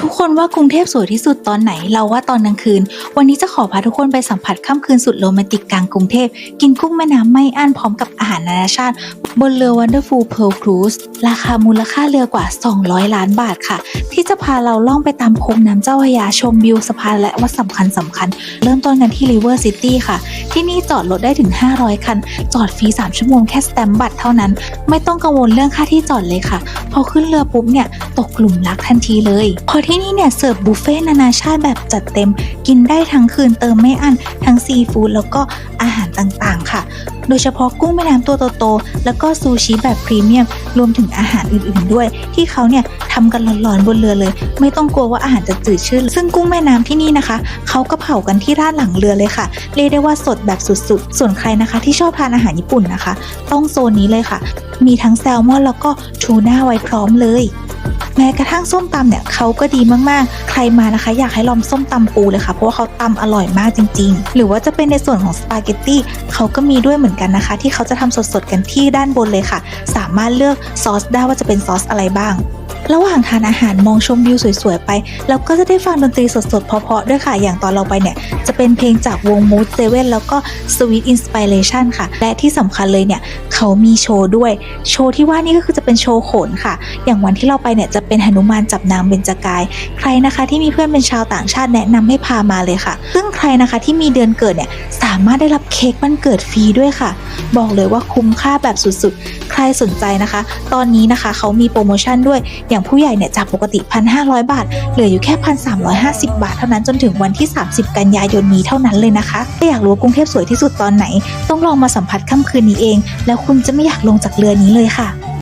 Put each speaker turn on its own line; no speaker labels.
ทุกคนว่ากรุงเทพสวยที่สุดตอนไหน เราว่าตอนกลางคืน วันนี้จะขอพาทุกคนไปสัมผัสค่ำคืนสุดโรแมนติกกลางกรุงเทพ กินกุ้งแม่น้ำไม่อั้นพร้อมกับอาหารนานาชาติ บนเรือ Wonderful Pearl Cruise ราคามูลค่าเรือกว่า 200 ล้านบาทค่ะ ที่จะพาเราล่องไปตามโค้งน้ำเจ้าพระยาชมวิวสะพานและวัดสำคัญสำคัญ เริ่มต้นกันที่ River City ค่ะ ที่นี่จอดรถได้ถึง 500 คัน จอดฟรี 3 ชั่วโมงแค่สแตมป์บัตรเท่านั้น ไม่ต้องกังวลเรื่องค่าที่จอดเลยค่ะ พอขึ้นเรือปุ๊บเนี่ยตกหลุมรักทันทีเลย พอที่นี่เนี่ยเสิร์ฟบุฟเฟ่ต์นานาชาติแบบจัดเต็ม กินได้ทั้งคืนเติมไม่อั้นทั้งซีฟู้ดแล้วก็อาหารต่างๆ ค่ะ โดยเฉพาะกุ้งแม่น้ำตัวโตๆแล้วก็ซูชิแบบพรีเมียม รวมถึงอาหารอื่นๆด้วย ที่เขาเนี่ยทำกันร้อนๆบนเรือเลย ไม่ต้องกลัวว่าอาหารจะจืดชืดซึ่งกุ้งแม่น้ำที่นี่นะคะ เขาก็เผากันที่ร้านหลังเรือเลยค่ะ เรียกได้ว่าสดแบบสุดๆ ส่วนใครนะคะ ที่ชอบทานอาหารญี่ปุ่นนะคะ ต้องโซนนี้เลยค่ะ มีทั้งแซลมอนแล้วก็ทูน่าไว้พร้อมเลย แม้กระทั่งส้มตำเนี่ยเขาก็ดีมากๆ ใครมานะคะ อยากให้ลองส้มตำปูเลยค่ะ เพราะว่าเขาตำอร่อยมากจริง ๆ หรือว่าจะเป็นในส่วนของสปาเกตตี้เขาก็มีด้วยเหมือนกันนะคะ ที่เขาจะทำสดๆกันที่ด้านบนเลยค่ะ สามารถเลือกซอสได้ว่าจะเป็นซอสอะไรบ้าง ระหว่างทานอาหารมองชมวิวสวยๆไป แล้วก็จะได้ฟังดนตรีสดๆเพาะๆด้วยค่ะ อย่างตอนเราไปเนี่ย จะเป็นเพลงจากวง Mood Seven แล้วก็ Sweet Inspiration ค่ะ และที่สำคัญเลยเนี่ย เขามีโชว์ด้วย โชว์ที่ว่านี่ก็คือจะเป็นโชว์โขนค่ะ อย่างวันที่เราไปเนี่ยจะเป็นหนุมานจับนางเบญจกาย ใครนะคะที่มีเพื่อนเป็นชาวต่างชาติแนะนำให้พามาเลยค่ะ ซึ่งใครนะคะที่มีเดือนเกิดเนี่ยามารถได้รับเค้กวันเกิดฟรีด้วยค่ะ บอกเลยว่าคุ้มค่าแบบสุดๆ ใครสนใจนะคะ ตอนนี้นะคะเขามีโปรโมชั่นด้วยอย่างผู้ใหญ่เนี่ยจากปกติ 1,500 บาท เหลืออยู่แค่ 1,350 บาท เท่านั้นจนถึงวันที่ 30 กันยายนนี้เท่านั้นเลยนะคะถ้าอยากรู้ว่ากรุงเทพสวยที่สุดตอนไหน ต้องลองมาสัมผัสค่ำคืนนี้เอง แล้วคุณจะไม่อยากลงจากเรือนี้เลยค่ะ